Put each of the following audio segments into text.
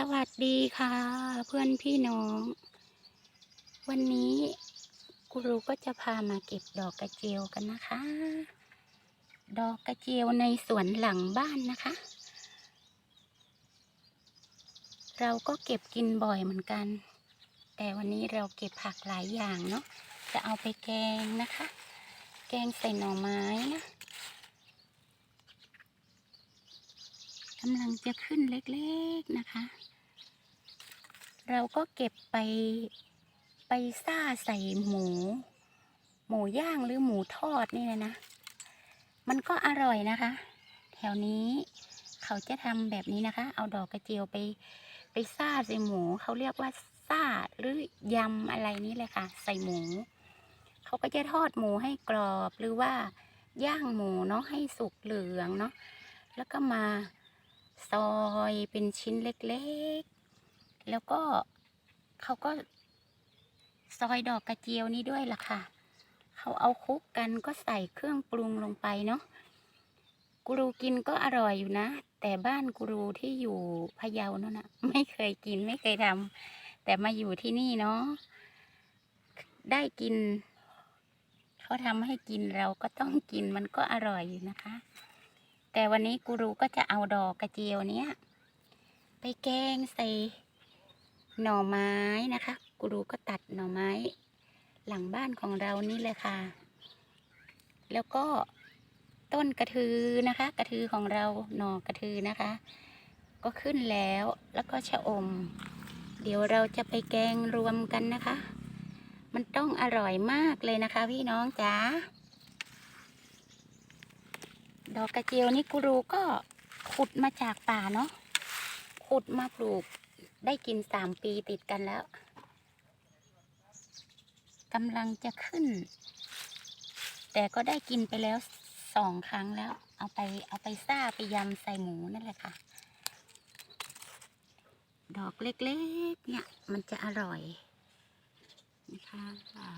สวัสดีค่ะ เพื่อนพี่น้อง วันนี้กูรูก็จะพามาเก็บดอกกระเจียวกันนะคะ ดอกกระเจียวในสวนหลังบ้านนะคะ เราก็เก็บกินบ่อยเหมือนกัน แต่วันนี้เราเก็บผักหลายอย่างเนาะจะเอาไปแกงนะคะ แกงใส่หน่อไม้นะกำลังจะขึ้นเล็กๆนะคะ เราก็เก็บไปไปซ่าใส่หมู หมูย่างหรือหมูทอดนี่นะนะ มันก็อร่อยนะคะ แถวนี้เขาจะทำแบบนี้นะคะ เอาดอกกระเจียวไปไปซ่าใส่หมูเขาเรียกว่าซ่าหรือยำอะไรนี่เลยค่ะ ใส่หมู เขาก็จะทอดหมูให้กรอบหรือว่าย่างหมูเนาะให้สุกเหลืองเนาะแล้วก็มา ซอยเป็นชิ้นเล็กๆ แล้วก็เขาก็ซอยดอกกระเจียวนี้ด้วยล่ะค่ะ เขาเอาคลุกกันก็ใส่เครื่องปรุงลงไปเนาะกูรูกินก็อร่อยอยู่นะ แต่บ้านกูรูที่อยู่พะเยานั่นนะไม่เคยกินไม่เคยทำแต่มาอยู่ที่นี่เนาะได้กิน เขาทำให้กินเราก็ต้องกินมันก็อร่อยอยู่นะคะ แต่วันนี้กูรูก็จะเอาดอกกระเจียวเนี้ย ไปแกงใส่หน่อไม้นะคะ กูรูก็ตัดหน่อไม้ หลังบ้านของเรานี่เลยค่ะ แล้วก็ต้นกระทือนะคะ กระทือของเราหน่อกระทือนะคะ ก็ขึ้นแล้วแล้วก็ชะอม เดี๋ยวเราจะไปแกงรวมกันนะคะ มันต้องอร่อยมากเลยนะคะ พี่น้องจ๋า ดอกกระเจียวนี่กูรูก็ขุดมาจากป่าเนาะขุดมาปลูกได้กินสามปีติดกันแล้วกำลังจะขึ้น แต่ก็ได้กินไปแล้วสองครั้งแล้ว เอาไปเอาไปซ่าไปยำใส่หมูนั่นแหละค่ะ ดอกเล็กๆเนี่ยมันจะอร่อยนะคะอ่า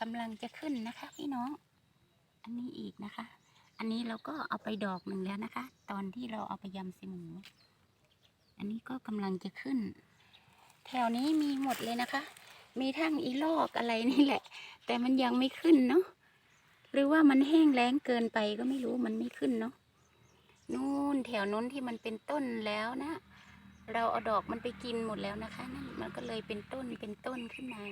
กำลังจะขึ้นนะคะ พี่น้อง อันนี้อีกนะคะ อันนี้เราก็เอาไปดอกหนึ่งแล้วนะคะ ตอนที่เราเอาไปยำใส่หมู อันนี้ก็กำลังจะขึ้น แถวนี้มีหมดเลยนะคะ มีทั้งอีลอกอะไรนี่แหละ แต่มันยังไม่ขึ้นเนาะ หรือว่ามันแห้งแล้งเกินไปก็ไม่รู้มันไม่ขึ้นเนาะ นู่นแถวนู้นที่มันเป็นต้นแล้วนะเราเอาดอกมันไปกินหมดแล้วนะคะนั่นมันก็เลยเป็นต้นเป็นต้นขึ้นมา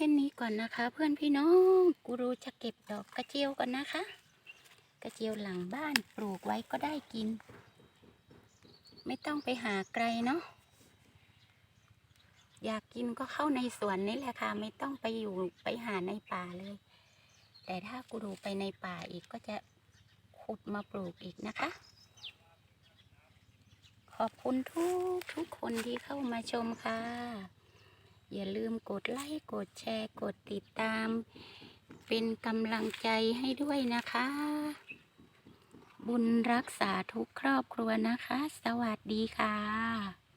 ค่นี้ก่อนนะคะ เพื่อนพี่น้องกูรูจะเก็บดอกกระเจียวก่อนนะคะ กระเจียวหลังบ้านปลูกไว้ก็ได้กิน ไม่ต้องไปหาไกลเนาะอยากกินก็เข้าในสวนนี่แหละค่ะ ไม่ต้องไปอยู่ไปหาในป่าเลย แต่ถ้ากูรูไปในป่าอีกก็จะขุดมาปลูกอีกนะคะ ขอบคุณทุกทุกคนที่เข้ามาชมค่ะ อย่าลืมกดไลค์กดแชร์กดติดตาม เป็นกำลังใจให้ด้วยนะคะ บุญรักษาทุกครอบครัวนะคะ สวัสดีค่ะ